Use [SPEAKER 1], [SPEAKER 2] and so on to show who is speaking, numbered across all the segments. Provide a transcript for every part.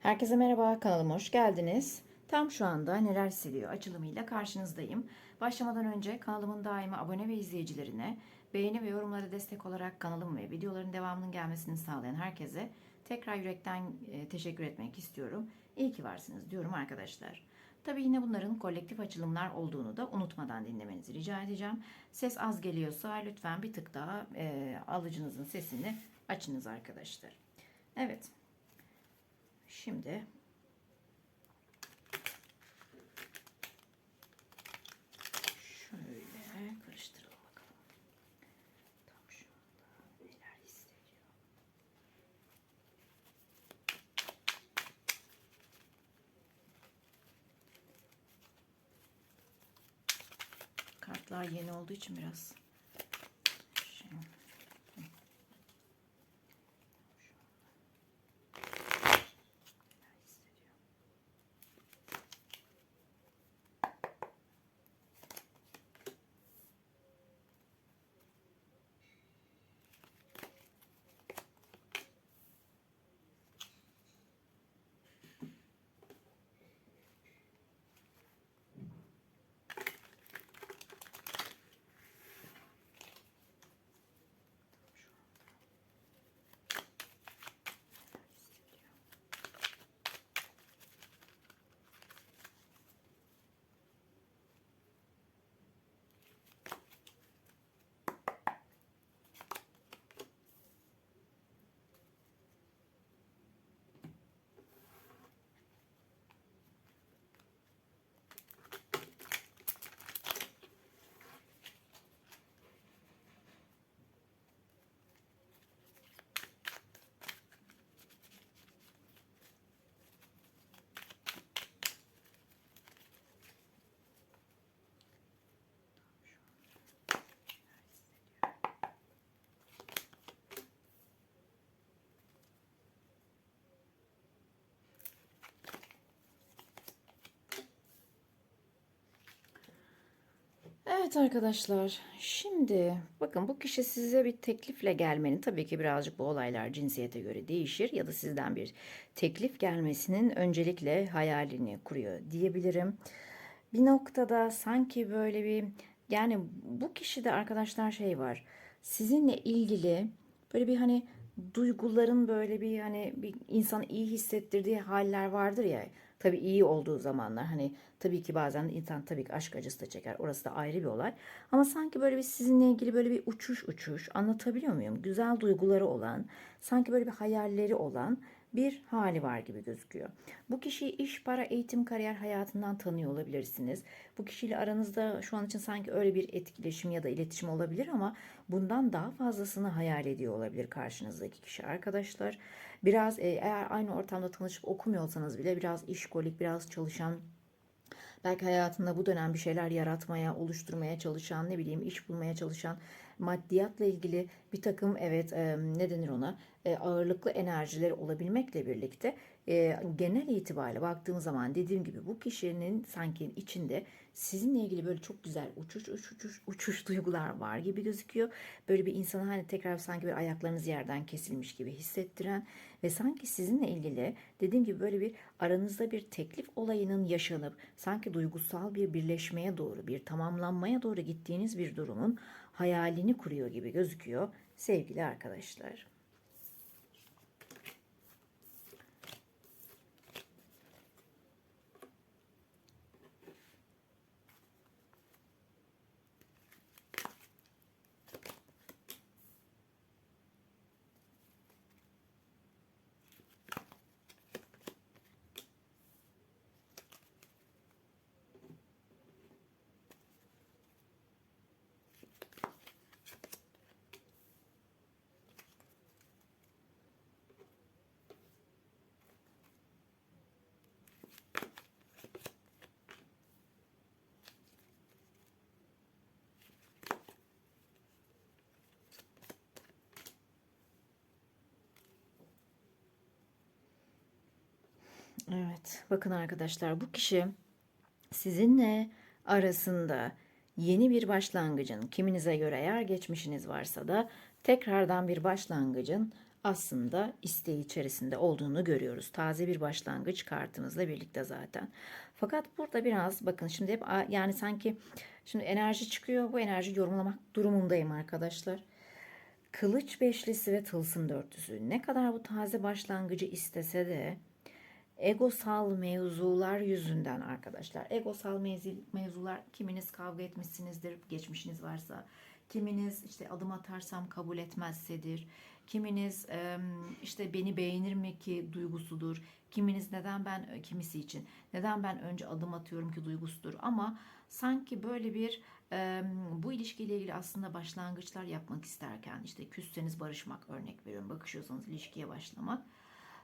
[SPEAKER 1] Herkese merhaba, kanalıma hoş geldiniz. Tam şu anda neler hissediyor açılımıyla karşınızdayım. Başlamadan önce kanalımın daima abone ve izleyicilerine beğeni ve yorumlara destek olarak kanalım ve videoların devamının gelmesini sağlayan herkese tekrar yürekten e, teşekkür etmek istiyorum. İyi ki varsınız diyorum arkadaşlar. Tabii yine bunların kolektif açılımlar olduğunu da unutmadan dinlemenizi rica edeceğim. Ses az geliyorsa lütfen bir tık daha e, alıcınızın sesini açınız arkadaşlar. Evet. Şimdi şöyle karıştıralım bakalım. Tam şu anda neler hissediyor. Kartlar yeni olduğu için biraz şey, neler hissediyor. neler hissediyor. Evet arkadaşlar, şimdi bakın bu kişi size bir teklifle gelmenin tabii ki birazcık bu olaylar cinsiyete göre değişir ya da sizden bir teklif gelmesinin öncelikle hayalini kuruyor diyebilirim. Bir noktada sanki böyle bir yani bu kişide arkadaşlar şey var. Sizinle ilgili böyle bir hani duyguların böyle bir hani bir insan iyi hissettirdiği haller vardır ya. Tabii iyi olduğu zamanlar hani tabii ki bazen insan tabii ki aşk acısı da çeker. Orası da ayrı bir olay. Ama sanki böyle bir sizinle ilgili böyle bir uçuş uçuş anlatabiliyor muyum? Güzel duyguları olan, sanki böyle bir hayalleri olan bir hali var gibi gözüküyor. Bu kişiyi iş, para, eğitim, kariyer hayatından tanıyor olabilirsiniz. Bu kişiyle aranızda şu an için sanki öyle bir etkileşim ya da iletişim olabilir ama bundan daha fazlasını hayal ediyor olabilir karşınızdaki kişi arkadaşlar. Biraz e, eğer aynı ortamda tanışıp okumuyorsanız bile biraz işkolik, biraz çalışan Belki hayatında bu dönem bir şeyler yaratmaya, oluşturmaya çalışan, ne bileyim iş bulmaya çalışan, maddiyatla ilgili bir takım evet e, ne denir ona e, ağırlıklı enerjileri olabilmekle birlikte e, genel itibariyle baktığımız zaman dediğim gibi bu kişinin sanki içinde sizinle ilgili böyle çok güzel uçuş uçuş uçuş, uçuş duygular var gibi gözüküyor. Böyle bir insana hani tekrar sanki bir ayaklarınız yerden kesilmiş gibi hissettiren ve sanki sizinle ilgili dediğim gibi böyle bir aranızda bir teklif olayının yaşanıp sanki duygusal bir birleşmeye doğru bir tamamlanmaya doğru gittiğiniz bir durumun hayalini kuruyor gibi gözüküyor sevgili arkadaşlar. Evet, bakın arkadaşlar bu kişi sizinle arasında yeni bir başlangıcın, kiminize göre eğer geçmişiniz varsa da tekrardan bir başlangıcın aslında isteği içerisinde olduğunu görüyoruz. Taze bir başlangıç kartımızla birlikte zaten. Fakat burada biraz bakın şimdi hep yani sanki şimdi enerji çıkıyor. Bu enerji yorumlamak durumundayım arkadaşlar. Kılıç beşlisi ve tılsım dörtlüsü ne kadar bu taze başlangıcı istese de egosal mevzular yüzünden arkadaşlar. Egosal mevzi- mevzular kiminiz kavga etmişsinizdir, geçmişiniz varsa. Kiminiz işte adım atarsam kabul etmezsedir. Kiminiz işte beni beğenir mi ki duygusudur. Kiminiz neden ben kimisi için neden ben önce adım atıyorum ki duygusudur. Ama sanki böyle bir bu ilişkiyle ilgili aslında başlangıçlar yapmak isterken işte küsseniz barışmak örnek veriyorum. Bakışıyorsanız ilişkiye başlamak.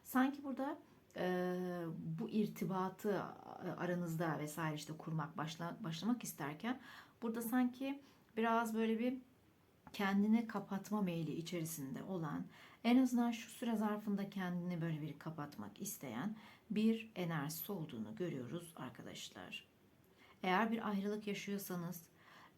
[SPEAKER 1] Sanki burada e, bu irtibatı aranızda vesaire işte kurmak başla, başlamak isterken burada sanki biraz böyle bir kendini kapatma meyli içerisinde olan en azından şu süre zarfında kendini böyle bir kapatmak isteyen bir enerjisi olduğunu görüyoruz arkadaşlar. Eğer bir ayrılık yaşıyorsanız,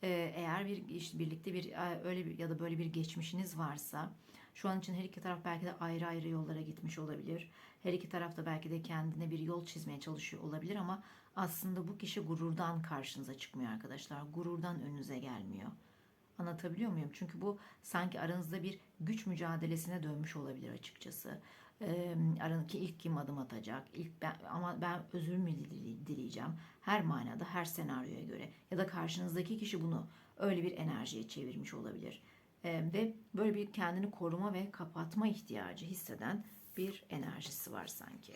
[SPEAKER 1] eğer bir işte birlikte bir öyle bir ya da böyle bir geçmişiniz varsa, şu an için her iki taraf belki de ayrı ayrı yollara gitmiş olabilir. Her iki taraf da belki de kendine bir yol çizmeye çalışıyor olabilir ama aslında bu kişi gururdan karşınıza çıkmıyor arkadaşlar. Gururdan önünüze gelmiyor. Anlatabiliyor muyum? Çünkü bu sanki aranızda bir güç mücadelesine dönmüş olabilir açıkçası. Ee, aranızdaki ilk kim adım atacak? İlk ben, ama ben özür mü dile- dileyeceğim? Her manada, her senaryoya göre. Ya da karşınızdaki kişi bunu öyle bir enerjiye çevirmiş olabilir. Ee, ve böyle bir kendini koruma ve kapatma ihtiyacı hisseden bir enerjisi var sanki.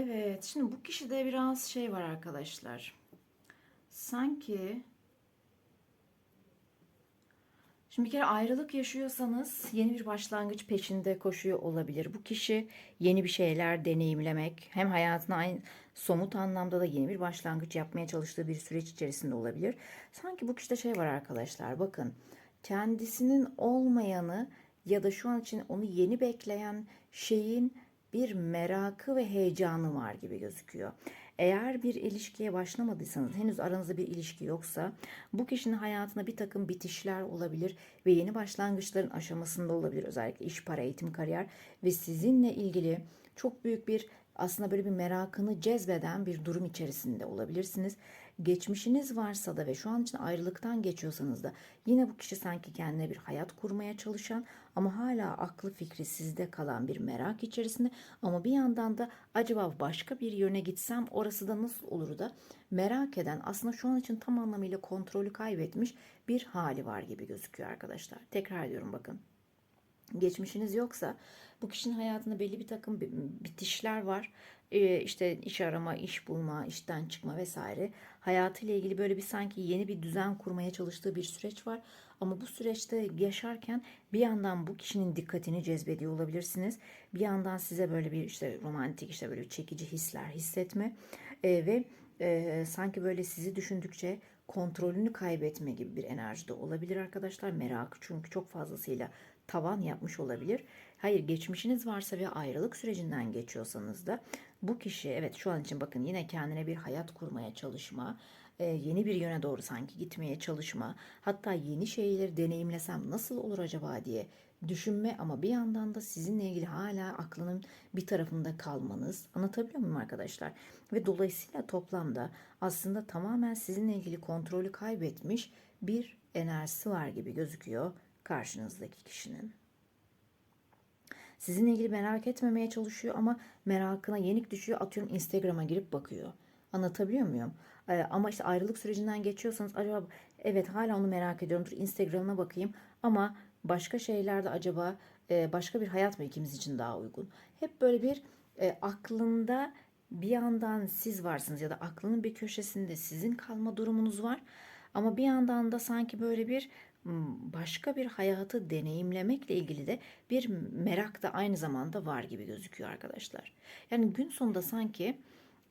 [SPEAKER 1] Evet, şimdi bu kişide biraz şey var arkadaşlar. Sanki Şimdi bir kere ayrılık yaşıyorsanız yeni bir başlangıç peşinde koşuyor olabilir. Bu kişi yeni bir şeyler deneyimlemek, hem hayatına aynı somut anlamda da yeni bir başlangıç yapmaya çalıştığı bir süreç içerisinde olabilir. Sanki bu kişide şey var arkadaşlar. Bakın, kendisinin olmayanı ya da şu an için onu yeni bekleyen şeyin bir merakı ve heyecanı var gibi gözüküyor. Eğer bir ilişkiye başlamadıysanız, henüz aranızda bir ilişki yoksa bu kişinin hayatında bir takım bitişler olabilir ve yeni başlangıçların aşamasında olabilir. Özellikle iş, para, eğitim, kariyer ve sizinle ilgili çok büyük bir aslında böyle bir merakını cezbeden bir durum içerisinde olabilirsiniz. Geçmişiniz varsa da ve şu an için ayrılıktan geçiyorsanız da yine bu kişi sanki kendine bir hayat kurmaya çalışan ama hala aklı fikri sizde kalan bir merak içerisinde ama bir yandan da acaba başka bir yöne gitsem orası da nasıl olur da merak eden aslında şu an için tam anlamıyla kontrolü kaybetmiş bir hali var gibi gözüküyor arkadaşlar. Tekrar ediyorum bakın geçmişiniz yoksa bu kişinin hayatında belli bir takım bi- bitişler var. Ee, işte iş arama, iş bulma, işten çıkma vesaire. Hayatıyla ilgili böyle bir sanki yeni bir düzen kurmaya çalıştığı bir süreç var. Ama bu süreçte yaşarken bir yandan bu kişinin dikkatini cezbediyor olabilirsiniz. Bir yandan size böyle bir işte romantik işte böyle çekici hisler hissetme Ee, ve e, sanki böyle sizi düşündükçe kontrolünü kaybetme gibi bir enerji de olabilir arkadaşlar. Merak çünkü çok fazlasıyla tavan yapmış olabilir. Hayır geçmişiniz varsa ve ayrılık sürecinden geçiyorsanız da bu kişi evet şu an için bakın yine kendine bir hayat kurmaya çalışma, e, yeni bir yöne doğru sanki gitmeye çalışma, hatta yeni şeyleri deneyimlesem nasıl olur acaba diye düşünme ama bir yandan da sizinle ilgili hala aklının bir tarafında kalmanız. Anlatabiliyor muyum arkadaşlar? Ve dolayısıyla toplamda aslında tamamen sizinle ilgili kontrolü kaybetmiş bir enerjisi var gibi gözüküyor karşınızdaki kişinin. Sizinle ilgili merak etmemeye çalışıyor ama merakına yenik düşüyor. Atıyorum Instagram'a girip bakıyor. Anlatabiliyor muyum? Ee, ama işte ayrılık sürecinden geçiyorsanız acaba evet hala onu merak ediyorum. Dur Instagram'ına bakayım ama başka şeylerde acaba e, başka bir hayat mı ikimiz için daha uygun? Hep böyle bir e, aklında bir yandan siz varsınız ya da aklının bir köşesinde sizin kalma durumunuz var. Ama bir yandan da sanki böyle bir başka bir hayatı deneyimlemekle ilgili de bir merak da aynı zamanda var gibi gözüküyor arkadaşlar. Yani gün sonunda sanki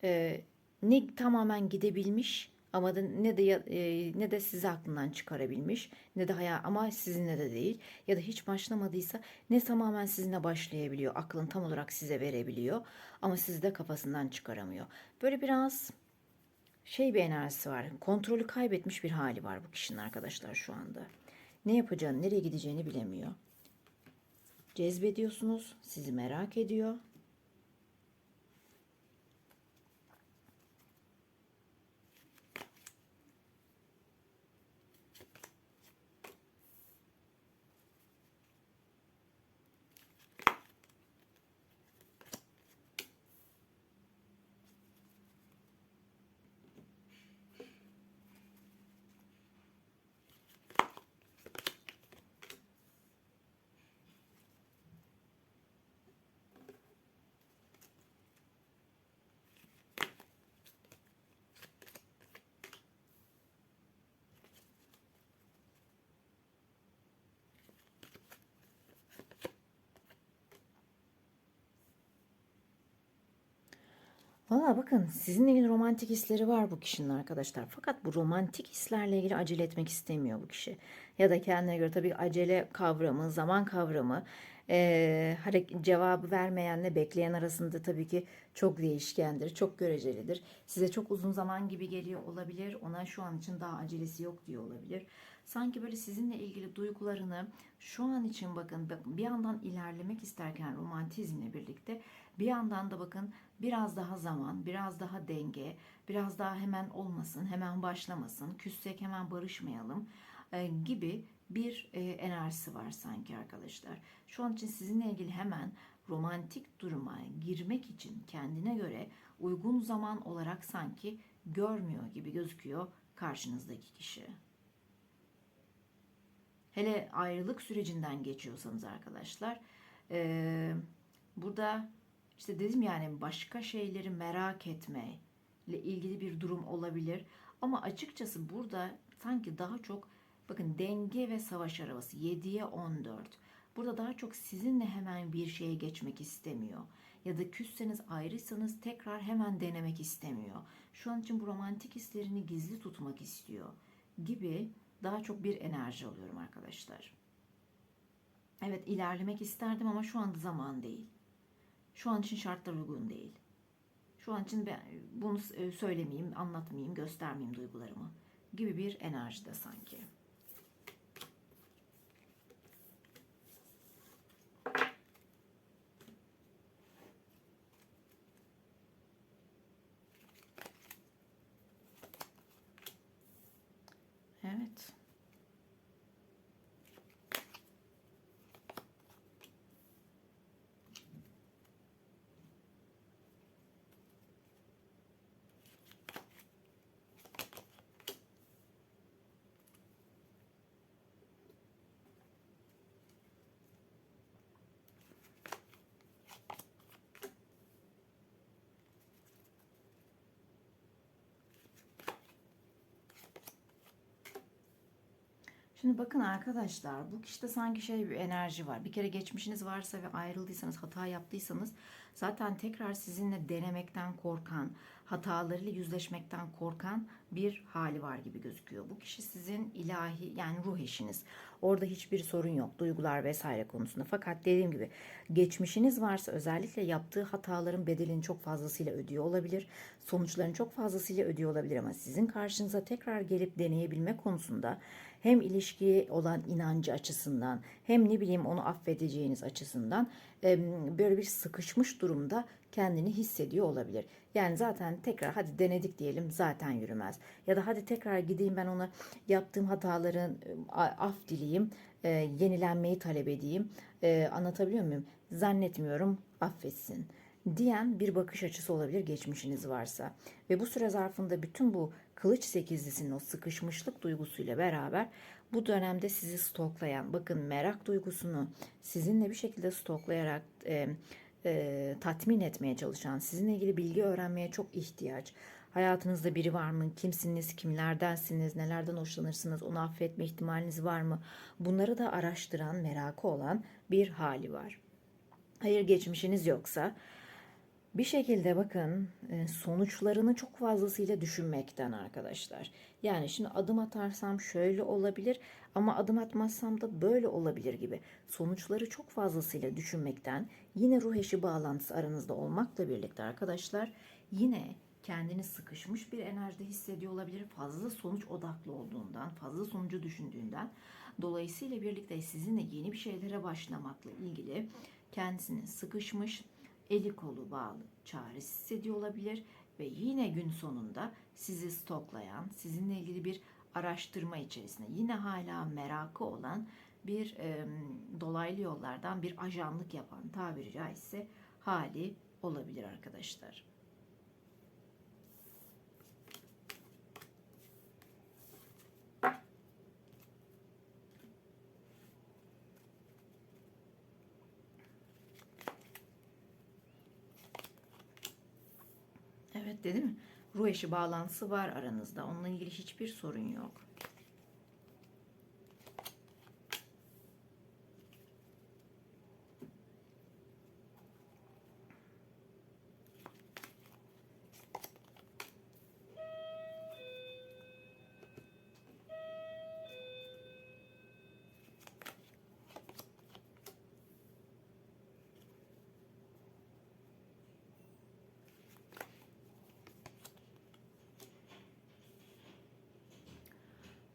[SPEAKER 1] e, ne tamamen gidebilmiş ama da ne de e, ne de sizi aklından çıkarabilmiş ne de hayal ama sizinle de değil ya da hiç başlamadıysa ne tamamen sizinle başlayabiliyor aklın tam olarak size verebiliyor ama sizi de kafasından çıkaramıyor. Böyle biraz şey bir enerjisi var. Kontrolü kaybetmiş bir hali var bu kişinin arkadaşlar şu anda. Ne yapacağını, nereye gideceğini bilemiyor. Cezbediyorsunuz, sizi merak ediyor. Valla bakın sizinle ilgili romantik hisleri var bu kişinin arkadaşlar. Fakat bu romantik hislerle ilgili acele etmek istemiyor bu kişi. Ya da kendine göre tabii acele kavramı, zaman kavramı, cevabı vermeyenle bekleyen arasında tabii ki çok değişkendir, çok görecelidir. Size çok uzun zaman gibi geliyor olabilir. Ona şu an için daha acelesi yok diyor olabilir. Sanki böyle sizinle ilgili duygularını şu an için bakın bir yandan ilerlemek isterken romantizmle birlikte bir yandan da bakın biraz daha zaman, biraz daha denge, biraz daha hemen olmasın, hemen başlamasın, küssek hemen barışmayalım gibi bir e, enerjisi var sanki arkadaşlar. Şu an için sizinle ilgili hemen romantik duruma girmek için kendine göre uygun zaman olarak sanki görmüyor gibi gözüküyor karşınızdaki kişi. Hele ayrılık sürecinden geçiyorsanız arkadaşlar eee, burada işte dedim yani başka şeyleri merak etme ile ilgili bir durum olabilir. Ama açıkçası burada sanki daha çok bakın denge ve savaş arabası 7'ye 14. Burada daha çok sizinle hemen bir şeye geçmek istemiyor. Ya da küsseniz ayrıysanız tekrar hemen denemek istemiyor. Şu an için bu romantik hislerini gizli tutmak istiyor gibi daha çok bir enerji alıyorum arkadaşlar. Evet ilerlemek isterdim ama şu anda zaman değil. Şu an için şartlar uygun değil. Şu an için ben bunu e, söylemeyeyim, anlatmayayım, göstermeyeyim duygularımı gibi bir enerjide sanki. Evet. Şimdi bakın arkadaşlar bu kişide sanki şey bir enerji var. Bir kere geçmişiniz varsa ve ayrıldıysanız, hata yaptıysanız zaten tekrar sizinle denemekten korkan, hatalarıyla yüzleşmekten korkan bir hali var gibi gözüküyor. Bu kişi sizin ilahi yani ruh eşiniz. Orada hiçbir sorun yok duygular vesaire konusunda. Fakat dediğim gibi geçmişiniz varsa özellikle yaptığı hataların bedelini çok fazlasıyla ödüyor olabilir. Sonuçlarını çok fazlasıyla ödüyor olabilir ama sizin karşınıza tekrar gelip deneyebilme konusunda hem ilişkiye olan inancı açısından hem ne bileyim onu affedeceğiniz açısından böyle bir sıkışmış durumda kendini hissediyor olabilir. Yani zaten tekrar hadi denedik diyelim zaten yürümez. Ya da hadi tekrar gideyim ben ona yaptığım hataların af dileyim, e, yenilenmeyi talep edeyim. E, anlatabiliyor muyum? Zannetmiyorum affetsin diyen bir bakış açısı olabilir geçmişiniz varsa. Ve bu süre zarfında bütün bu kılıç sekizlisinin o sıkışmışlık duygusuyla beraber bu dönemde sizi stoklayan, bakın merak duygusunu sizinle bir şekilde stoklayarak e, e, tatmin etmeye çalışan, sizinle ilgili bilgi öğrenmeye çok ihtiyaç. Hayatınızda biri var mı? Kimsiniz? Kimlerdensiniz? Nelerden hoşlanırsınız? Onu affetme ihtimaliniz var mı? Bunları da araştıran, merakı olan bir hali var. Hayır geçmişiniz yoksa bir şekilde bakın e, sonuçlarını çok fazlasıyla düşünmekten arkadaşlar. Yani şimdi adım atarsam şöyle olabilir ama adım atmazsam da böyle olabilir gibi. Sonuçları çok fazlasıyla düşünmekten yine ruh eşi bağlantısı aranızda olmakla birlikte arkadaşlar yine kendini sıkışmış bir enerjide hissediyor olabilir. Fazla sonuç odaklı olduğundan, fazla sonucu düşündüğünden. Dolayısıyla birlikte sizinle yeni bir şeylere başlamakla ilgili kendisini sıkışmış, eli kolu bağlı, çaresiz hissediyor olabilir ve yine gün sonunda sizi stoklayan, sizinle ilgili bir araştırma içerisinde yine hala merakı olan bir e, dolaylı yollardan bir ajanlık yapan tabiri caizse hali olabilir arkadaşlar. Evet dedim mi? Ruh eşi bağlantısı var aranızda. Onunla ilgili hiçbir sorun yok.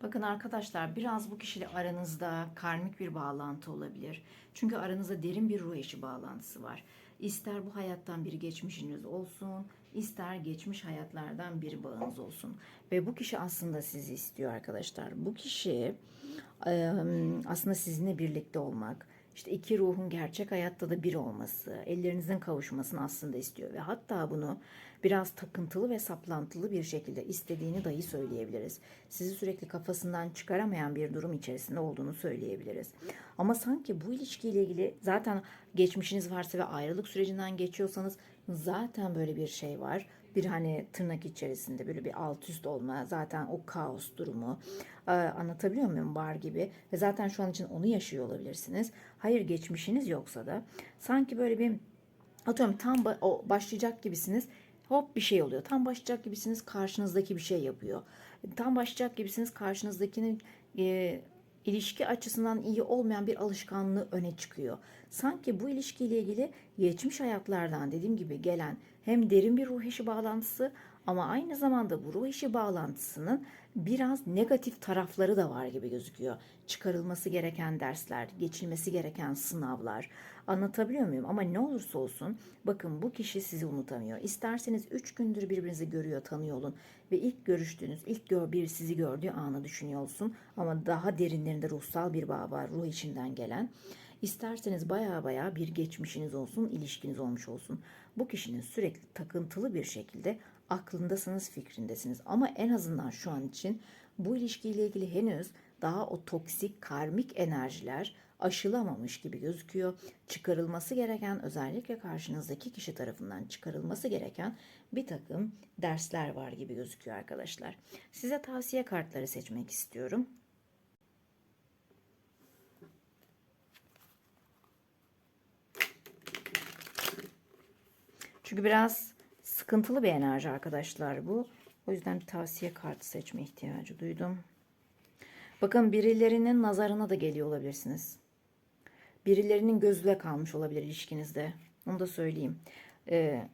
[SPEAKER 1] Bakın arkadaşlar biraz bu kişiyle aranızda karmik bir bağlantı olabilir. Çünkü aranızda derin bir ruh eşi bağlantısı var. İster bu hayattan bir geçmişiniz olsun, ister geçmiş hayatlardan bir bağınız olsun. Ve bu kişi aslında sizi istiyor arkadaşlar. Bu kişi aslında sizinle birlikte olmak, işte iki ruhun gerçek hayatta da bir olması, ellerinizin kavuşmasını aslında istiyor ve hatta bunu biraz takıntılı ve saplantılı bir şekilde istediğini dahi söyleyebiliriz. Sizi sürekli kafasından çıkaramayan bir durum içerisinde olduğunu söyleyebiliriz. Ama sanki bu ilişkiyle ilgili zaten geçmişiniz varsa ve ayrılık sürecinden geçiyorsanız zaten böyle bir şey var bir hani tırnak içerisinde böyle bir alt üst olma zaten o kaos durumu ee, anlatabiliyor muyum var gibi ve zaten şu an için onu yaşıyor olabilirsiniz. Hayır geçmişiniz yoksa da sanki böyle bir atıyorum tam o başlayacak gibisiniz hop bir şey oluyor. Tam başlayacak gibisiniz karşınızdaki bir şey yapıyor. Tam başlayacak gibisiniz karşınızdakinin e, ilişki açısından iyi olmayan bir alışkanlığı öne çıkıyor. Sanki bu ilişkiyle ilgili geçmiş hayatlardan dediğim gibi gelen hem derin bir ruh eşi bağlantısı ama aynı zamanda bu ruh eşi bağlantısının biraz negatif tarafları da var gibi gözüküyor. Çıkarılması gereken dersler, geçilmesi gereken sınavlar. Anlatabiliyor muyum? Ama ne olursa olsun bakın bu kişi sizi unutamıyor. İsterseniz 3 gündür birbirinizi görüyor, tanıyor olun ve ilk görüştüğünüz, ilk gör, bir sizi gördüğü anı düşünüyor olsun. Ama daha derinlerinde ruhsal bir bağ var, ruh içinden gelen. İsterseniz baya baya bir geçmişiniz olsun, ilişkiniz olmuş olsun. Bu kişinin sürekli takıntılı bir şekilde aklındasınız, fikrindesiniz. Ama en azından şu an için bu ilişkiyle ilgili henüz daha o toksik, karmik enerjiler aşılamamış gibi gözüküyor. Çıkarılması gereken özellikle karşınızdaki kişi tarafından çıkarılması gereken bir takım dersler var gibi gözüküyor arkadaşlar. Size tavsiye kartları seçmek istiyorum. Çünkü biraz sıkıntılı bir enerji arkadaşlar bu. O yüzden bir tavsiye kartı seçme ihtiyacı duydum. Bakın birilerinin nazarına da geliyor olabilirsiniz. Birilerinin gözüyle kalmış olabilir ilişkinizde. Onu da söyleyeyim. Ee,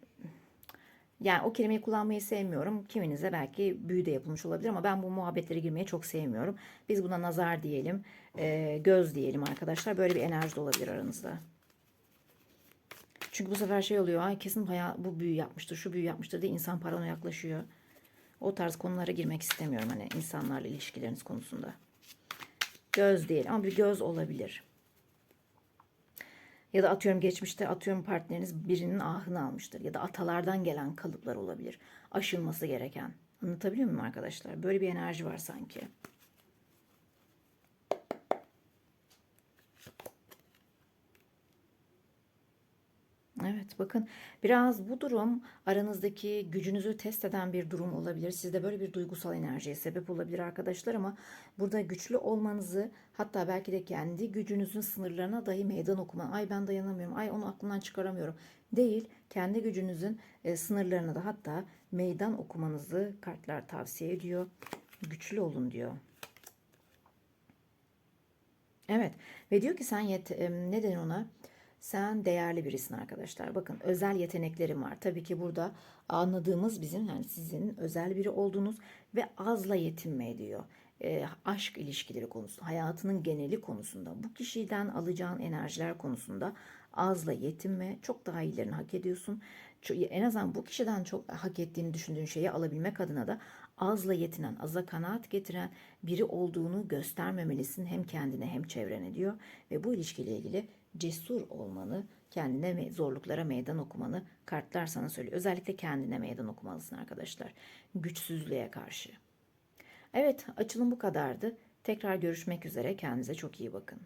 [SPEAKER 1] yani o kelimeyi kullanmayı sevmiyorum. Kiminize belki büyü de yapılmış olabilir ama ben bu muhabbetlere girmeyi çok sevmiyorum. Biz buna nazar diyelim, e, göz diyelim arkadaşlar. Böyle bir enerji de olabilir aranızda. Çünkü bu sefer şey oluyor. Ay kesin bayağı bu büyü yapmıştır, şu büyü yapmıştır diye insan paranoya yaklaşıyor. O tarz konulara girmek istemiyorum hani insanlarla ilişkileriniz konusunda. Göz değil ama bir göz olabilir. Ya da atıyorum geçmişte atıyorum partneriniz birinin ahını almıştır. Ya da atalardan gelen kalıplar olabilir. Aşılması gereken. Anlatabiliyor muyum arkadaşlar? Böyle bir enerji var sanki. Evet bakın biraz bu durum aranızdaki gücünüzü test eden bir durum olabilir. Sizde böyle bir duygusal enerjiye sebep olabilir arkadaşlar ama burada güçlü olmanızı hatta belki de kendi gücünüzün sınırlarına dahi meydan okuma. Ay ben dayanamıyorum. Ay onu aklımdan çıkaramıyorum. Değil. Kendi gücünüzün e, sınırlarına da hatta meydan okumanızı kartlar tavsiye ediyor. Güçlü olun diyor. Evet ve diyor ki sen yet ne denir ona? Sen değerli birisin arkadaşlar. Bakın özel yeteneklerim var. Tabii ki burada anladığımız bizim yani sizin özel biri olduğunuz ve azla yetinme diyor. E, aşk ilişkileri konusunda, hayatının geneli konusunda, bu kişiden alacağın enerjiler konusunda azla yetinme, çok daha iyilerini hak ediyorsun. En azından bu kişiden çok hak ettiğini düşündüğün şeyi alabilmek adına da azla yetinen, aza kanaat getiren biri olduğunu göstermemelisin hem kendine hem çevrene diyor. Ve bu ilişkiyle ilgili cesur olmanı, kendine zorluklara meydan okumanı kartlar sana söylüyor. Özellikle kendine meydan okumalısın arkadaşlar. Güçsüzlüğe karşı. Evet, açılım bu kadardı. Tekrar görüşmek üzere. Kendinize çok iyi bakın.